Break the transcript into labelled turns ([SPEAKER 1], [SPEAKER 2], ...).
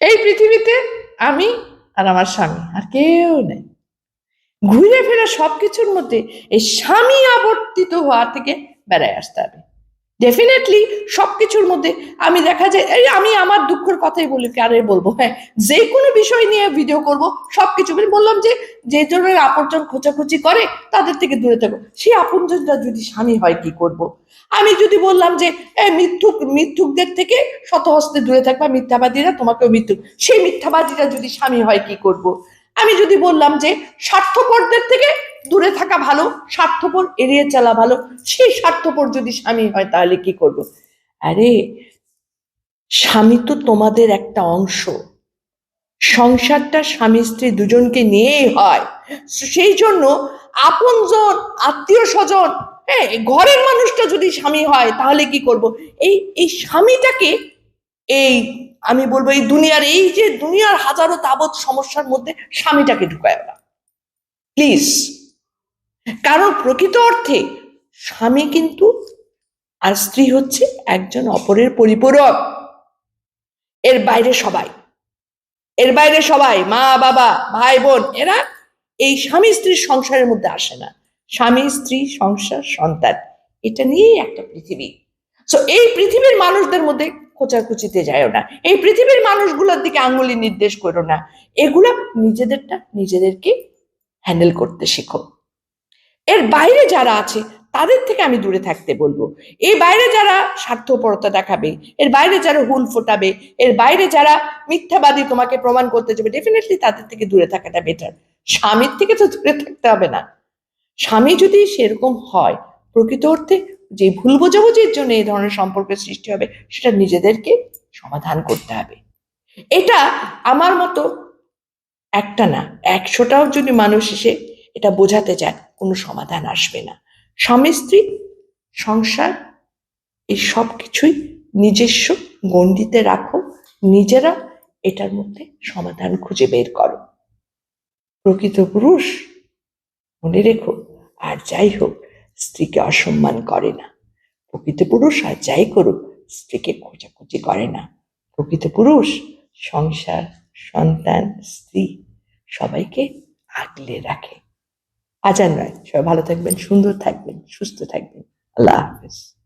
[SPEAKER 1] এই পৃথিবীতে আমি আর আমার স্বামী, আর কেউ নেই। ঘুরে ফেরা সবকিছুর মধ্যে এই স্বামী আবর্তিত হওয়া থেকে বেড়ায় আসতে হবে। ডেফিনেটলি সবকিছুর মধ্যে আমি দেখা যায়, এই আমি আমার দুঃখের কথাই বলি কারে বলব হ্যাঁ যে কোনো বিষয় নিয়ে ভিডিও করব, সবকিছু আমি বললাম যে যে জনের আপনজন খোঁচাখুচি করে, তাদের থেকে দূরে থাকো সেই আপনজনটা যদি স্বামী হয়, কি করব। আমি যদি বললাম যে মিথ্যুক, মিথ্যুকদের থেকে শতহস্তে দূরে থাকবা, মিথ্যাবাদীরা তোমাকেও মিথ্যুক সেই মিথ্যাবাদীরা যদি স্বামী হয়, কি করব। আমি যদি বললাম যে স্বার্থপরদের থেকে দূরে থাকা ভালো, স্বার্থপর এড়িয়ে চলা ভালো, সেই স্বার্থপর যদি স্বামী হয় তাহলে কি করব? আরে, স্বামী তো তোমাদের একটা অংশ। সংসারটা স্বামী স্ত্রী দুজনকে নিয়েই হয়। সেই জন্য আপনজন, আত্মীয় স্বজন হ্যাঁ ঘরের মানুষটা যদি স্বামী হয় তাহলে কি করব? এই এই স্বামীটাকে এই, আমি বলব এই দুনিয়ার, এই যে দুনিয়ার হাজারো তাবৎ সমস্যার মধ্যে স্বামীটাকে ঢুকায় না প্লিজ কারণ প্রকৃত অর্থে স্বামী কিন্তু আর স্ত্রী হচ্ছে একজন অপরের পরিপূরক। এর বাইরে সবাই। এর বাইরে সবাই, মা, বাবা, ভাই, বোন, এরা এই স্বামী স্ত্রীর সংসারের মধ্যে আসে না। স্বামী স্ত্রী সংসার সন্তান। এটা নিয়েই একটা পৃথিবী। সো এই পৃথিবীর মানুষদের মধ্যে খোঁচাখুচিতে যায়ও না। এই পৃথিবীর মানুষগুলোর দিকে আঙ্গুলি নির্দেশ করো না। এগুলো নিজেদেরটা নিজেদেরকে হ্যান্ডেল করতে শেখো। এর বাইরে যারা আছে, তাদের থেকে আমি দূরে থাকতে বলব। এর বাইরে যারা স্বার্থপরতা দেখাবে, এর বাইরে যারা হুল ফোটাবে, এর বাইরে যারা মিথ্যাবাদী তোমাকে প্রমাণ করতে যাবে ডেফিনেটলি তাদের থেকে দূরে থাকাটা বেটার স্বামীর থেকে তো দূরে থাকতে হবে না। স্বামী যদি সেরকম হয়, প্রকৃত অর্থে যে ভুল বোঝাবুঝির জন্য এই ধরনের সম্পর্কের সৃষ্টি হবে, সেটা নিজেদেরকে সমাধান করতে হবে। এটা আমার মতো একটা না, একশোটাও যদি মানুষ এসে এটা বোঝাতে চায়, কোনো সমাধান আসবে না। স্বামী, স্ত্রী, সংসার, এই সব কিছুই নিজস্ব গণ্ডিতে রাখো, নিজেরা এটার মধ্যে সমাধান খুঁজে বের করো। প্রকৃত পুরুষ মনে রেখো, আর যাই হোক স্ত্রীকে অসম্মান করে না। প্রকৃত পুরুষ আর যাই করুক, স্ত্রীকে খোঁজাখুঁজি করে না। প্রকৃত পুরুষ, সংসার, সন্তান, স্ত্রী, সবাইকে আগলে রাখে। আজান নয়। সবাই ভালো থাকবেন, সুন্দর থাকবেন, সুস্থ থাকবেন। আল্লাহ হাফেজ।